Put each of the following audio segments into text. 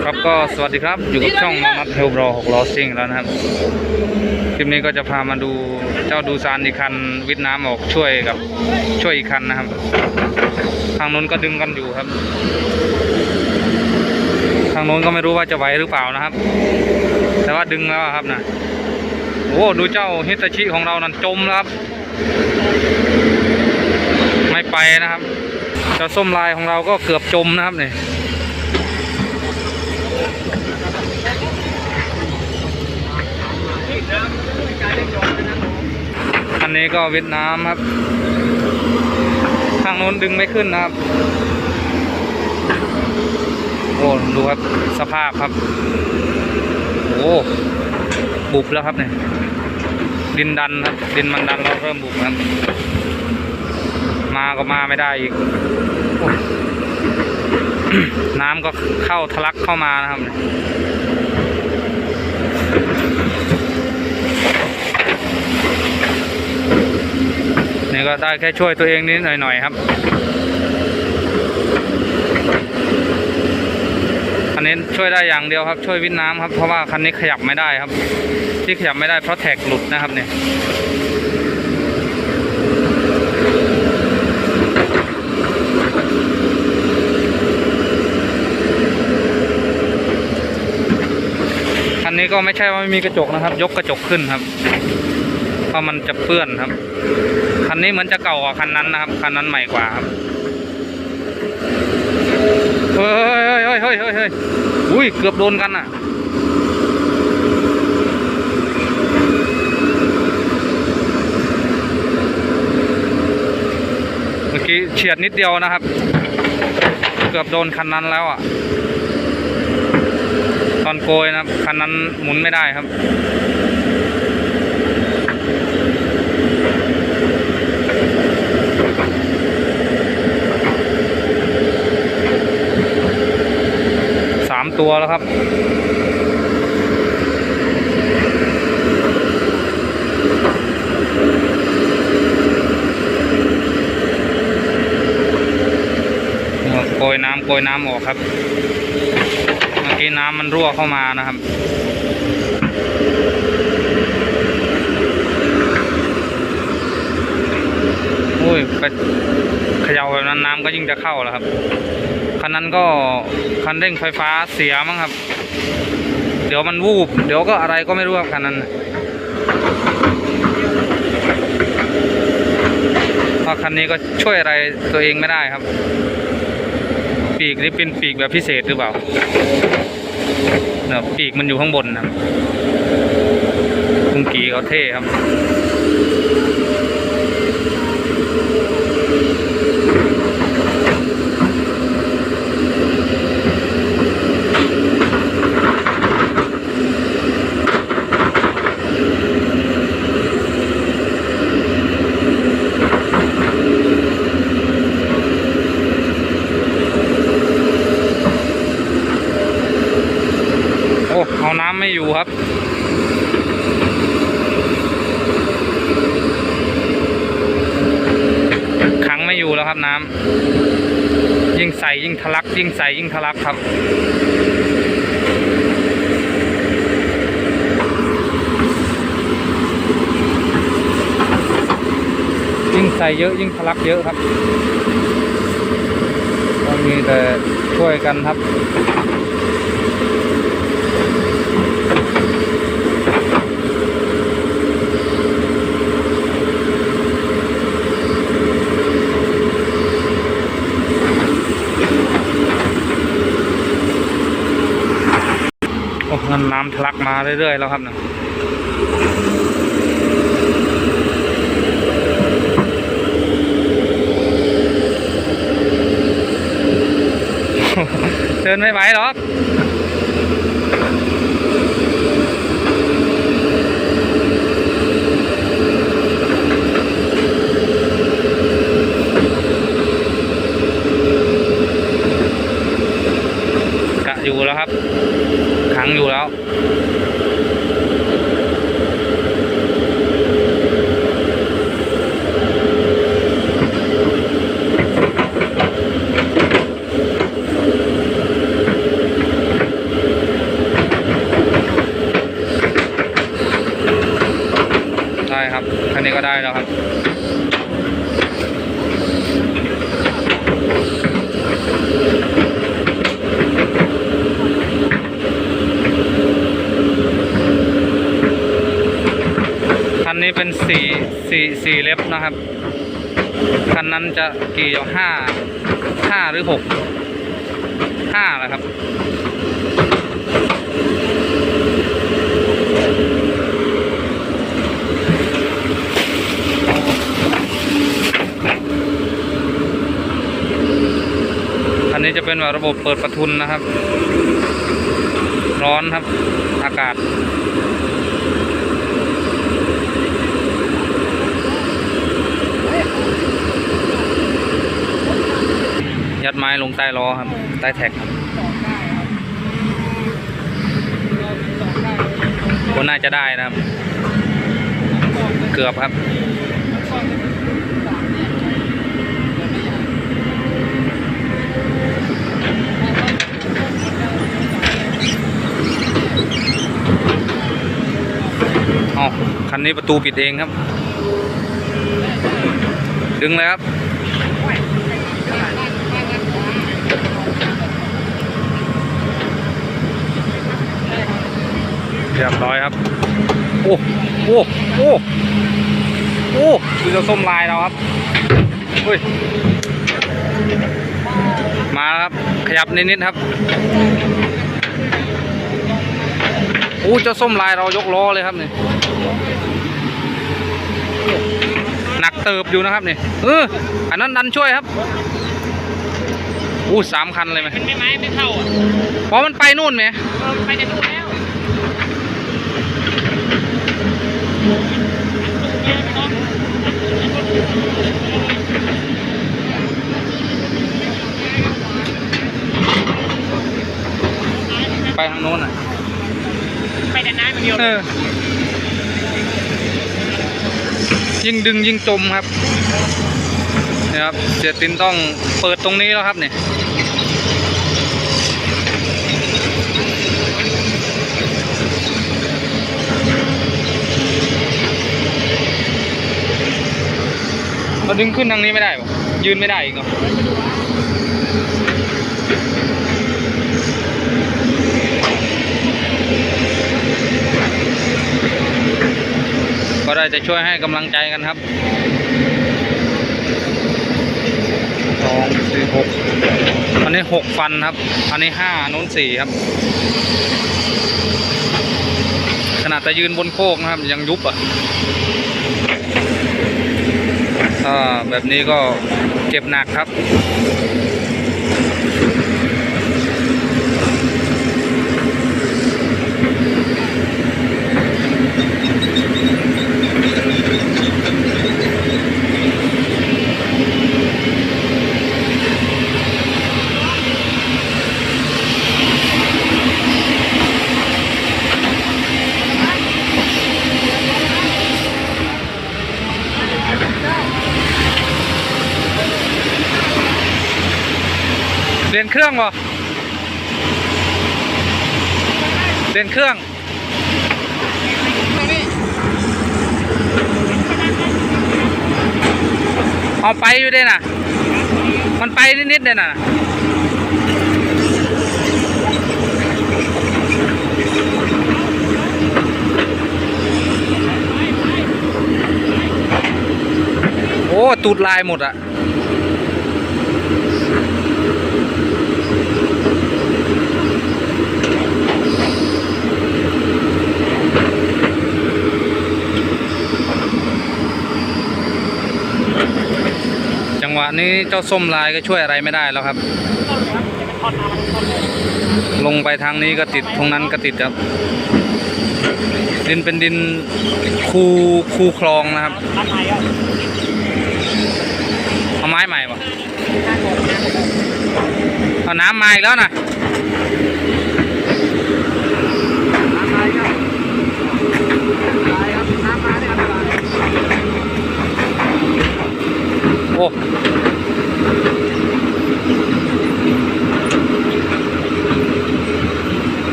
ครับก็สวัสดีครับอยู่กับช่องมามัดเฮลบรอหกล้อซิ่งแล้วนะครับคลิปนี้ก็จะพามาดูเจ้าดูซานอีกคันวิทน้ำออกช่วยกับช่วยอีกคันนะครับ ทางนู้นก็ดึงกันอยู่ครับ ทางนู้นก็ไม่รู้ว่าจะไหวหรือเปล่านะครับ แต่ว่าดึงแล้วครับนะโอ้ดูเจ้าฮิตาชิของเรานั้นจมแล้วครับ ไม่ไปนะครับเจ้าส้มลายของเราก็เกือบจมนะครับเนี่ย อันนี้ก็เวียดนามครับ ทางโน้นดึงไม่ขึ้นนะครับ โอ้ดูครับสภาพครับ โอ้บุบแล้วครับเนี่ยดินดันครับ ดินมันดันแล้วเริ่มบุบครับ มาก็มาไม่ได้อีก น้ำก็เข้าทะลักเข้ามานะครับเนี่ย นี่ ก็ได้แค่ช่วยตัวเองนิดหน่อยๆครับคันนี้ช่วยได้อย่างเดียวครับ ช่วยวิทน้ำครับ เพราะว่าคันนี้ขยับไม่ได้ครับ ที่ขยับไม่ได้เพราะแท็กหลุดนะครับเนี่ยคันนี้ก็ไม่ใช่ว่าไม่มีกระจกนะครับ ยกกระจกขึ้นครับ เพราะมันจะเปื้อนครับ คันนี้เหมือนจะเก่ากว่าคันนั้นนะครับ คันนั้นใหม่กว่าครับเฮ้ยเฮ้ยเฮ้ยเฮ้ยเฮ้ยเฮ้ยอุ้ยเกือบโดนกันอะเมื่อกี้เฉียดนิดเดียวนะครับ เกือบโดนคันนั้นแล้วอะ ตอนโกยนะครับ คันนั้นหมุนไม่ได้ครับ ตัวแล้วครับ โกยน้ำโกยน้ำออกครับ เมื่อกี้น้ำมันรั่วเข้ามานะครับโอ้ยไปเขย่าแบบนั้นน้ำก็ยิ่งจะเข้าแล้วครับ คันนั้นก็คันเร่งไฟฟ้าเสียมั้งครับ เดี๋ยวมันวูบ เดี๋ยวก็อะไรก็ไม่รู้ครับคันนั้นเพราะคันนี้ก็ช่วยอะไรตัวเองไม่ได้ครับ ปีกนี่เป็นปีกแบบพิเศษหรือเปล่าเนี่ยปีกมันอยู่ข้างบนนะคุงกีเขาเท่ครับ อ้เอาน้ำไม่อยู่ครับขังไม่อยู่แล้วครับน้ำยิ่งใส่ยิ่งทะลัก ยิ่งใส่ยิ่งทะลักครับยิ่งใส่เยอะยิ่งทะลักเยอะครับก็มีแต่ช่วยกันครับ โอ้งั้นน้ำทะลักมาเรื่อยๆแล้วครับนะเดินไม่ไหวหรอกะอยู่แล้วครับ ขังอยู่แล้ว โนนี้ก็ได้แล้วครับ คั นี้เป็นสี่สี่สี่เล็บนะครับ คันนั้นจะกี่เอาห้าห้าหรือหกห้าแหละครับอันนี้จะเป็นแบบระบบเปิดประทุนนะครับ ร้อนครับอากาศ ยัดไม้ลงใต้ล้อครับ ใต้แท็กครับก็น่าจะได้นะครับ เกือบครับอ๋อคันนี้ประตูปิดเองครับ ดึงเลยครับ เรียบร้อยครับ โอ้โอ้โอ้โอ้ดูเจะส้มลายเราครับเฮ้ยมาแล้วครับ ขยับนิดๆครับโอ้เจ้าส้มลายเรายกล้อเลยครับนี่หนักเติบอยู่นะครับนี่เอออันนั้นดันช่วยครับ อู้สามคันเลยไหมมันไม่ไม้ไม่เข้าอะเพราะมันไปนู่นไหมเออไปจะดูแล้วไปทางโน้นอะ ไปแต่น้ำอย่างเดียวเออยิ่งดึงยิ่งจมครับนี่ครับเสียตินต้องเปิดตรงนี้แล้วครับเนี่ย เราดึงขึ้นทางนี้ไม่ได้ปะยืนไม่ได้อีกเหรอก็ได้จะช่วยให้กำลังใจกันครับสองสี่หกอันนี้หกฟันครับ อันนี้ห้าโน้นสี่ครับ ขนาดแต่ยืนบนโคกนะครับ ยังยุบอะ ถ้าแบบนี้ก็เจ็บหนักครับเป นเครื่องบ่เปลี่ยนเครื่องเอาไปอยู่ด้นะมันไปนิดๆเด้น่ะโอ้ตูดลายหมดอะ งหวะนี้เจ้าส้มลายก็ช่วยอะไรไม่ได้แล้วครับ ลงไปทางนี้ก็ติดตรงนั้นก็ติดครับ ดินเป็นดินคูคูคลองนะครับเอาไม้ใหม่ปะเอาน้ำมาอีกแล้วนะ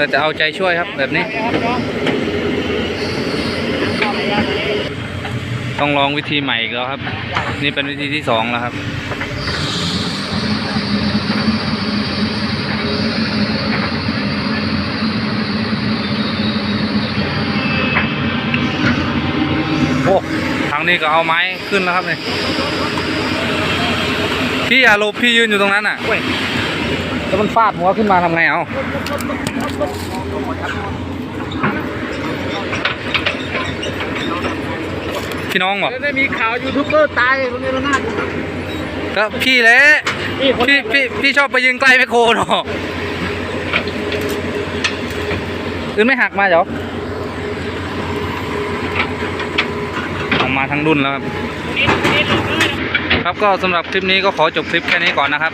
เราจะเอาใจช่วยครับแบบนี้ ต้องลองวิธีใหม่อีกแล้วครับ นี่เป็นวิธีที่สองแล้วครับโอ้ทางนี้ก็เอาไม้ขึ้นแล้วครับเนี่ยพี่อย่าลบพี่ยืนอยู่ตรงนั้นอะ แล้วมันฟาดหัวขึ้นมาทำไงเอาพี่น้องบอกได้มีข่าวยูทูบเบอร์ตายตรงนี้แล้วน่าก็พี่แหละนี่คนพี่พี่พี่ชอบไปยืนใกล้แมคโครเนาะอื่นไม่หักมาเหรอออกมาทั้งรุ่นแล้วครับนี่นี่ลงเลยครับก็สำหรับคลิปนี้ก็ขอจบคลิปแค่นี้ก่อนนะครับ